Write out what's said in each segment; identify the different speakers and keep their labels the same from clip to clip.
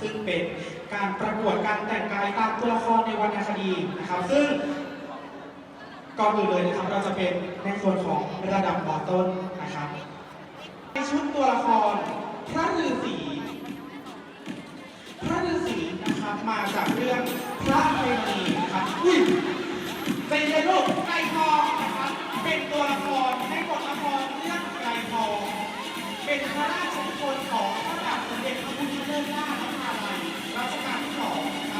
Speaker 1: ซึ่งเป็นการประกวดการแต่งกายตามตัวละครในวรรณคดีนะครับ ซึ่งก่อนอื่นเลยนะครับเราจะเป็นในส่วนของระดับมอต้นนะครับในชุดตัวละครพระฤาษีพระฤาษีนะครับมาจากเรื่องพระเพณีนะครับอุ้ยเป็นในโลกไก่ทองนะครับเป็นตัวละครในบทละครเรื่องไก่ทองเป็นพระราชนิพของพระบาทสมเด็จพระพุทธเลิศหน้า รัชกาลที่สอง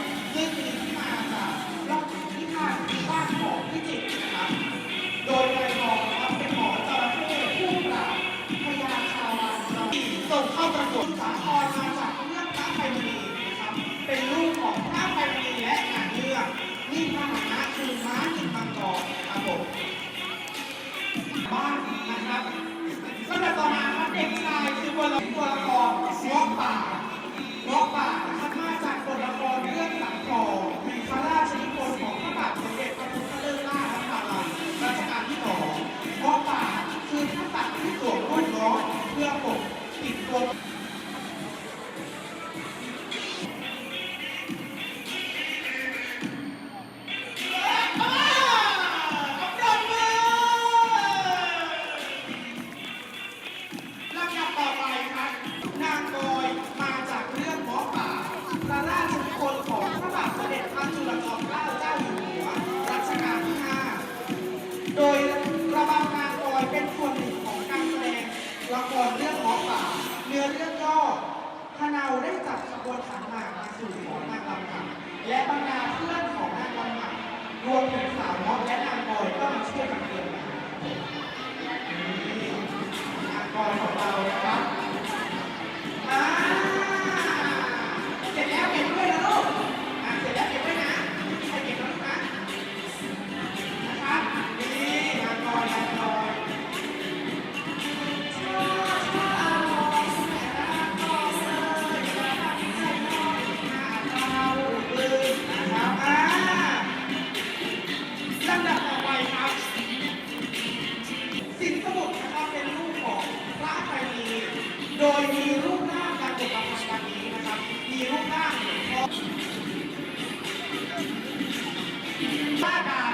Speaker 1: ท่าการ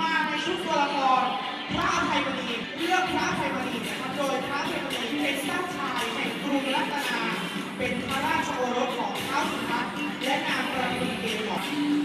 Speaker 1: มาในชุดตัวละครพระไยมณีเรื่องพระไยมณีนะรับโดยพระไยมณีเป็นเจ้าชายแห่งกรุงรัตนา เป็นพระราชโอรสของท้าสุทัศน์และนางประดิ
Speaker 2: ษฐ์เกศ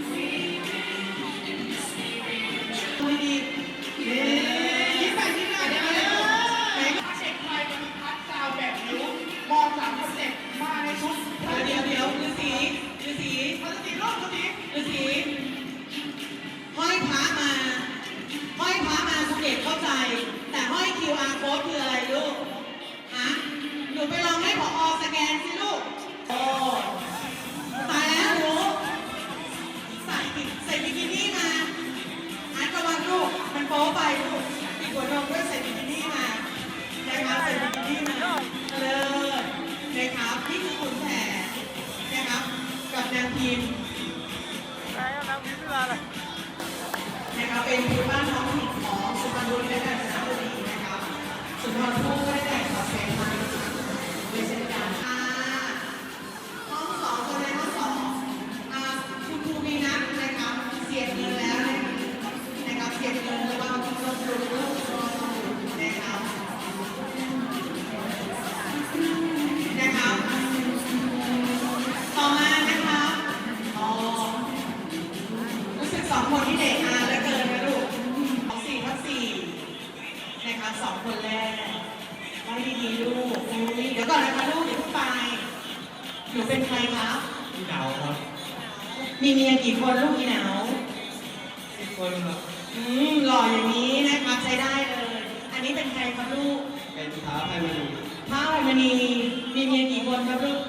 Speaker 2: มีเมียกี่คนครับลูก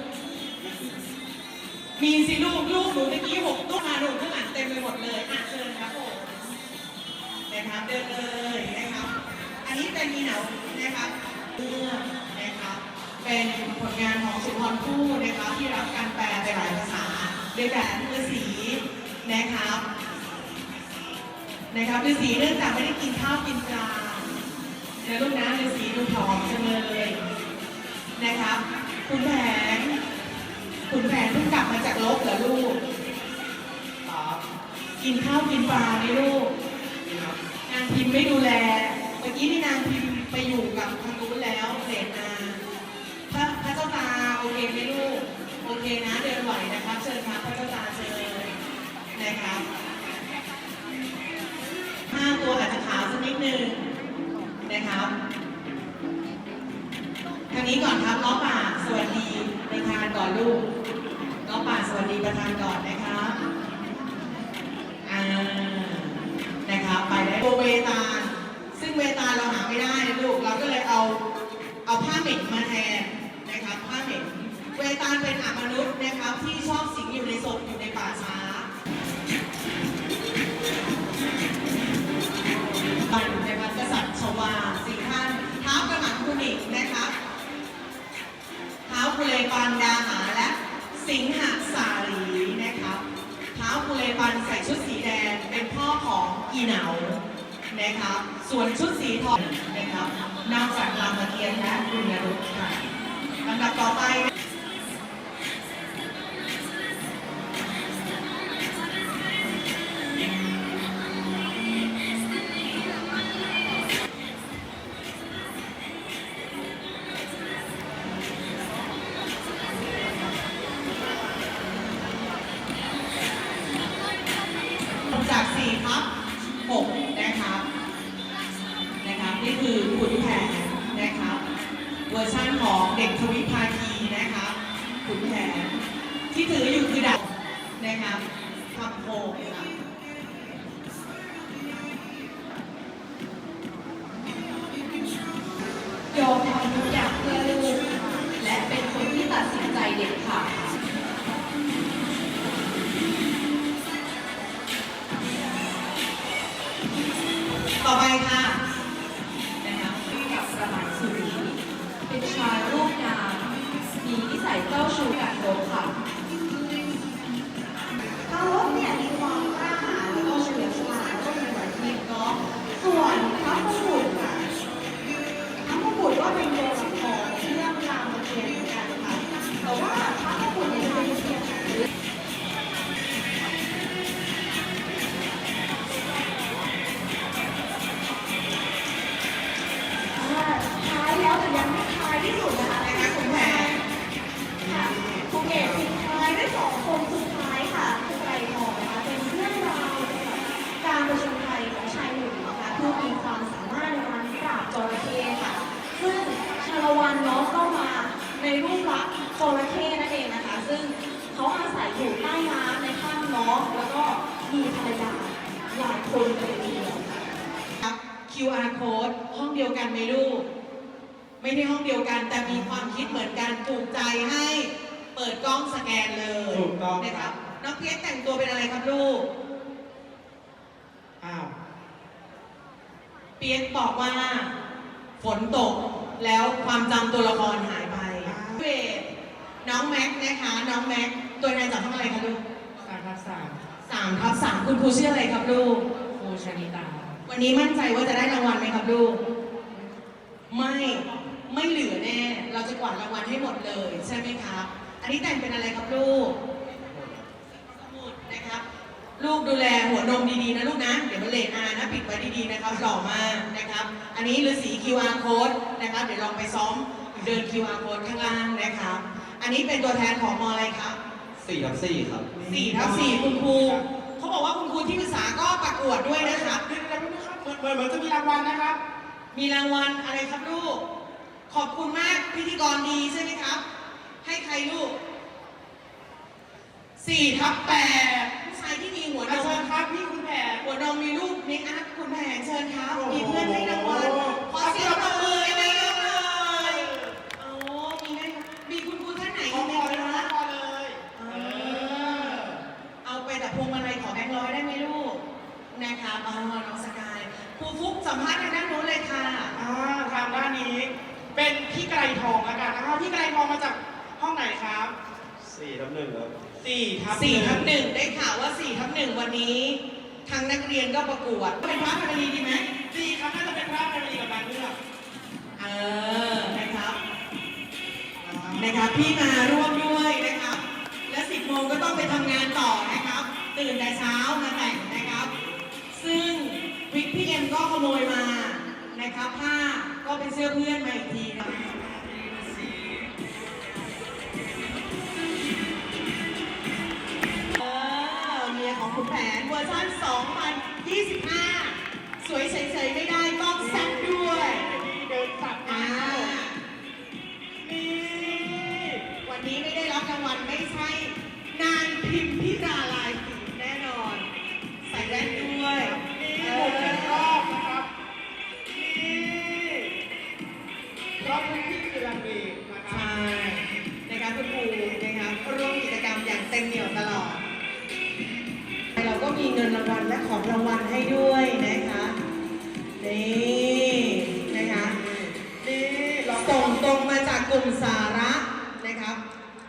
Speaker 2: มี
Speaker 1: สิ
Speaker 2: ลูกลูกหนูเมื่อกี้หกตู้มาหนูข้างหลังเต็มไปหมดเลยอะเชิญครับผมนะครับเดินเลยนะครับ อันนี้เป็นมีหนาวนะครับเลือกนะครับ เป็นผลงานของสุพรผู้นะครับที่รับการแปลไปหลายภาษาด้วยแบบฤาสีนะครับนะครับฤาสีเนื่องจากไม่ได้กินข้าวกินปลาเดี๋ยวลูกนะฤาสีดูผอมจังเลย นะคะคุณแผนคุณแผนเพิ่งกลับมาจากลบเหรอลูกกินข้าวกินปลาไหมลูก
Speaker 1: นา
Speaker 2: งพิมไม่ดูแลเมื่อกี้นี่นางพิมไปอยู่กับทางรู้นแล้วเสนาพระพระเจ้าตาโอเคไหมลูกโอเคนะเดินไหวนะครับเชิญครับพระเจ้าตาเชิญนะครับห้าตัวอาจจะขาสักนิดนึงนะครับางนี้ก่อนครับล้อป่าสวัสดีประธานก่อนลูกล้อป่าสวัสดีประธานก่อนนะครับอ่านะครับไปได้ตัวเวตาลซึ่งเวตาลเราหาไม่ได้นะลูกเราก็เลยเอาเอาผ้าเหม็นมาแทนนะครับผ้าเหม็นเวตาลเป็นอมนุษย์นะครับที่ นะครับส่วนชุดสีทองนะครับนาง
Speaker 3: จากรามเกี
Speaker 4: ยรติและคุณยรุษค่ะลำดั
Speaker 2: บต่อไป เปียกบอกว่าฝนตกแล้วความจำตัวละครหายไปเวทน้องแม็กซ์นะคะ น้องแม็กซ์ตัวแทนจากห้องอะไรคะลูก
Speaker 1: สามทับสาม
Speaker 2: สามทับสามคุณครูชื่ออะไรครับลูก
Speaker 1: ครูชนิตา
Speaker 2: วันนี้มั่นใจว่าจะได้รางวัลไหมครับลูก ไม่ไม่เหลือแน่ เราจะกวาดรางวัลให้หมดเลยใช่ไหมครับ อันนี้แต่งเป็นอะไรครับลูกสมุดนะครับ ลูกดูแลหัวนมดีๆนะลูกนะ เดี๋ยวมันเลนอานะปิดไว้ดีๆนะครับหล่อมากนะครับ อันนี้ฤาษี QR code นะครับ เดี๋ยวลองไปซ้อมเดิน QR code ข้างล่างนะครับ อันนี้เป็นตัวแทนของมอะไรครับ
Speaker 5: สี่ทับสี่ครับ
Speaker 2: สี่ทับสี่คุณครูเขาบอกว่าคุณครูที่ปรึกษาก็ประกวดด้วยนะครับ
Speaker 1: เดี๋ยวๆนะครับเหมือนเหมือนเหมือนจะมีรางวัลนะครับ
Speaker 2: มีรางวัลอะไรครับลูก ขอบคุณมากพิธีกรดีใช่ไหมครับ ให้ใครลูกสี่ทับแปดผู้ชาย ที่มีหัวน
Speaker 1: อา
Speaker 2: ม
Speaker 1: เชิญครับพี่คุณแผน
Speaker 2: หัวนมมีรูปเมคอัพคุณแผนเชิญครับ มีเพื่อนให้รางวัลขอเสียงปรบมือให้เลยโอ้มีให้มีคุณครูท่านไหน
Speaker 1: ขอ
Speaker 2: ไหม
Speaker 1: ขอเลย
Speaker 2: ค
Speaker 1: นะ
Speaker 2: รับ
Speaker 1: ขอเลย
Speaker 2: เออเอาไปแต่พวงมาลัยขอแบงค์ร้อยได้ไหมลูกนะครับอ๋อน้องสกายครูฟุกสัมภาษณ์ทางด้านโน้นเลยค่ะ
Speaker 1: อ่าทางด้านนี้ เป็นพี่ไกรทองแล้วกันนะครับพี่ไกรทองมาจากห้องไหนครับ
Speaker 5: สี่ทับหนึ่งครับ
Speaker 1: สี่ทับ
Speaker 2: สี่ทับ
Speaker 1: ห
Speaker 2: ห
Speaker 1: นึ่ง
Speaker 2: นึ่งได้ข่าวว่าสี่ทับหนึ่งวันนี้ทางนักเรียนก็ประกวดเป็นพระพรีดีไหม
Speaker 1: สี่ครับน่าจะเป็นพระแฟมิลีกับนางเลือก
Speaker 2: เออนะครับนะครับพี่มาร่วมด้วยนะครับก็ต้องไปทำงานต่อนะครับ ตื่นแต่เช้ามาแต่งนะครับ ซึ่งวิกพี่เอ็มก็ขโมยมานะครับผ้าก็เป็นเสื้อเพื่อนมาอีกทีนะเอ ของคุณแผนเวอร์ชัน2025 สวยเฉยๆไม่ได้ต้องแซ่บ มีเงินรางวัลและของรางวัลให้ด้วยนะคะนี่นะคะ
Speaker 1: นี่เรา
Speaker 2: ส่งตรงมาจากกลุ่มสาระนะครับ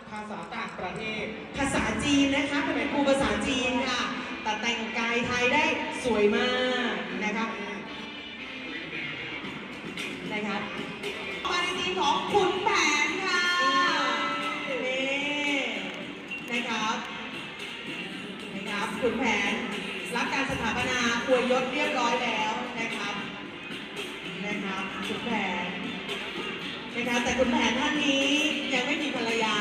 Speaker 1: ภาษาต่างประเทศ
Speaker 2: ภาษาจีนนะคะเป็นครูภาษาจีนค่ะแต่แต่งกายไทยได้สวยมากนะครับนะครับมาในทีมของขุนแผนค่ะนี่นะครับนะครับขุนแผน ถาปนาอวยยศเรียบร้อยแล้วนะครับนะครับขุนแผนนะคะแต่ขุนแผนท่านนี้ยังไม่มีภรรยา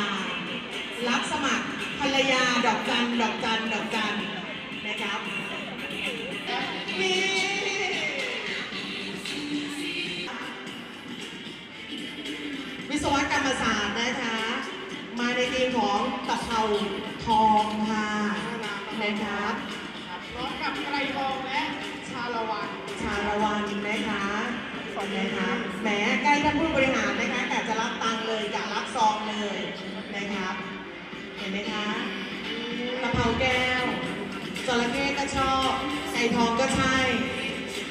Speaker 2: รับสมัครภรรยาดอกจันดอกจันดอกจันนะครับนี่วิศวกรรมศาสตร์นะคะ มาในทีมของตะเภาทองค่ะนะครับ
Speaker 1: ทองและชาละวัน
Speaker 2: ชาละวันนะคะนะคะแหมใกล้ท่านผู้บริหารนะคะแต่จะรับตังค์เลยอยากรับซองเลยนะครับเห็นไหมคะกะเพราแก้วจระเข้ก็ชอบไก่ทองก็ใช่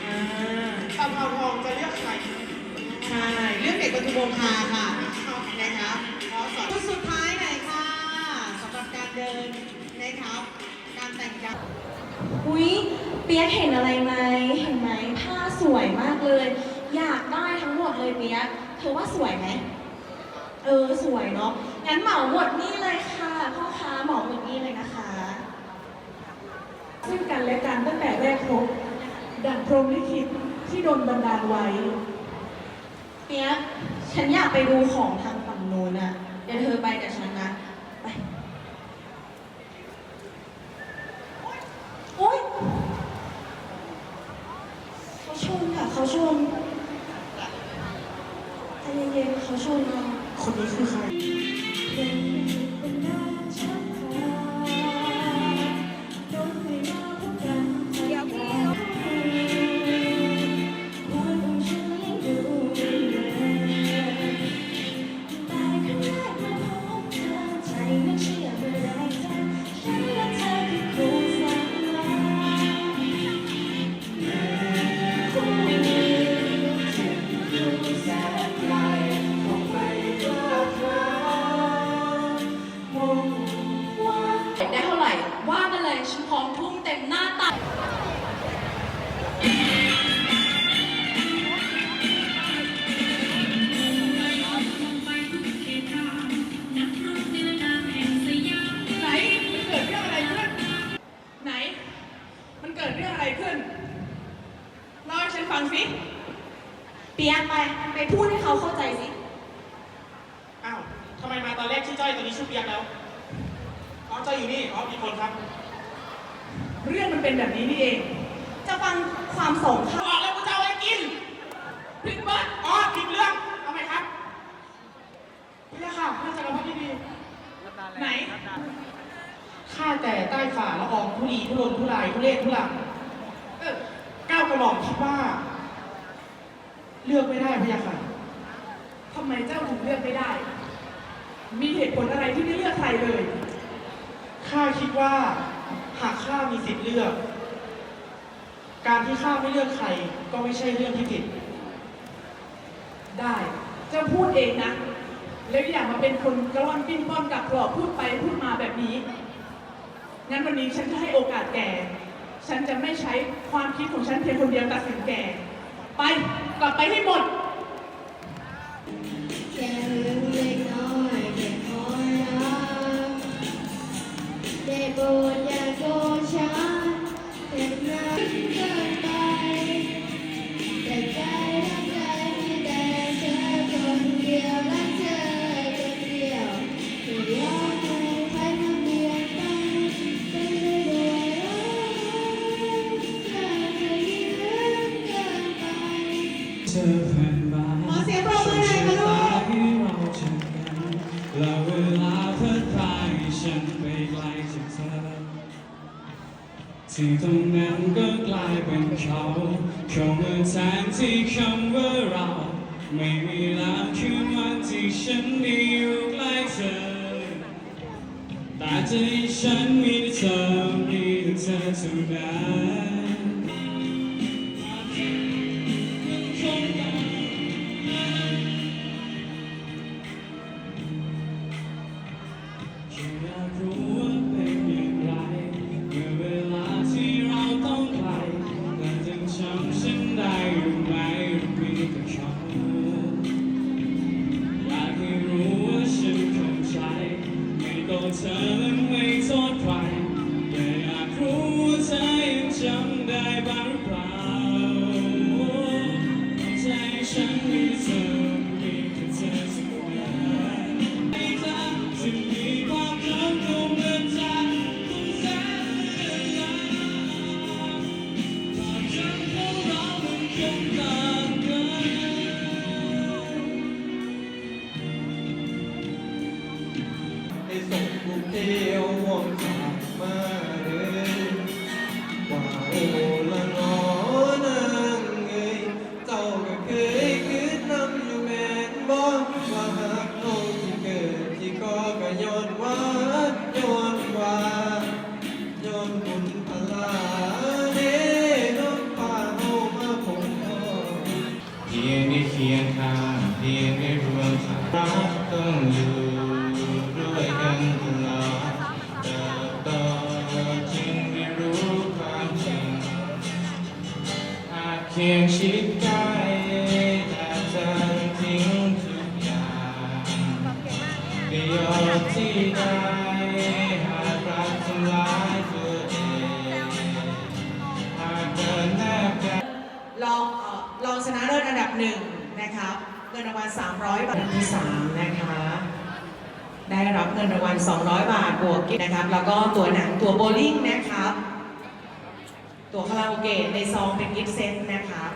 Speaker 2: อ่า
Speaker 1: ตะเภาทองจะเรียกใคร
Speaker 2: ใช่เรื่องเด็กปทุมวงคาค่ะนะครับขอสอนชุดสุดท้ายหน่อยค่ะสำหรับการเดินนะครับการแต่งกาย
Speaker 4: อุ๊ยเปียกเห็นอะไรไหมเห็นไหมผ้าสวยมากเลย อยากได้ทั้งหมดเลยเปียกเธอว่าสวยไหมเออสวยเนาะงั้นเหมาหมดนี่เลยค่ะพ่อค้าเหมาหมดนี่เลยนะคะ
Speaker 6: ซึ่งกันและกันตั้งแต่แรกพบดั่งพรหมลิขิตที่โดนบันดาลไว้
Speaker 4: เปียกฉันอยากไปดูของทางฝั่งโน้นอะเดี๋ยวเธอไปกับฉันนะ ไป โอ๊ยเขาชนค่ะ เขาชน ใจเย็นๆเขาชนเรา
Speaker 1: คนนี้คือใคร
Speaker 3: มาเลยฉันพร้อมทุ่ม
Speaker 1: ค่ะน่าจะรับพี่ดี
Speaker 6: ไหน
Speaker 1: ข้าแต่ใต้ฝ่าละอองผู้ดีผู้ลนผู้ลายผู้เล่ผู้หลัง
Speaker 6: เออ
Speaker 1: ก้าวกระหม่อมคิดว่า เลือกไม่ได้พะยะค่ะ
Speaker 6: ทำไมเจ้าถึงเลือกไม่ได้ มีเหตุผลอะไรที่ไม่เลือกใครเลย
Speaker 1: ข้าคิดว่า หากข้ามีสิทธิ์เลือก การที่ข้าไม่เลือกใคร ก็ไม่ใช่เรื่องที่ผิด
Speaker 6: ได้ เจ้าพูดเองนะ แล้วอย่ามาเป็นคนกระล่อนปิ้นป้อนกับกรอกพูดไปพูดมาแบบนี้ งั้นวันนี้ฉันจะให้โอกาสแก ฉันจะไม่ใช้ความคิดของฉันเพียงคนเดียวตัดสินแก ไปกลับไปให้หมด
Speaker 4: แก่เรื่องเล็กน้อยแค่พอรัก
Speaker 7: อ ไกลจากเธอที่ตรงนั้นก็กลายเป็นเขาเขาเมาแทนที่คำว่าเรา ไม่มีแล้วคืนวันที่ฉันได้อยู่ใกล้เธอ แต่ใจฉันมีแต่เธอมีแต่เธอเท่านั้น
Speaker 5: ที่ได้หากรักทำร้ายตัวเองหากเดินแนบกาย
Speaker 2: รองเอ่อรองชนะเลิศอันดับหนึ่งนะครับเงินรางวัล300 บาทอันดับที่สามนะคะ ได้รับเงินรางวัล200 บาทบวกกิฟต์นะครับ แล้วก็ตัวหนังตัวโบว์ลิ่งนะครับ ตัวคาราโอเกะในซองเป็นกิฟต์เซตนะครับ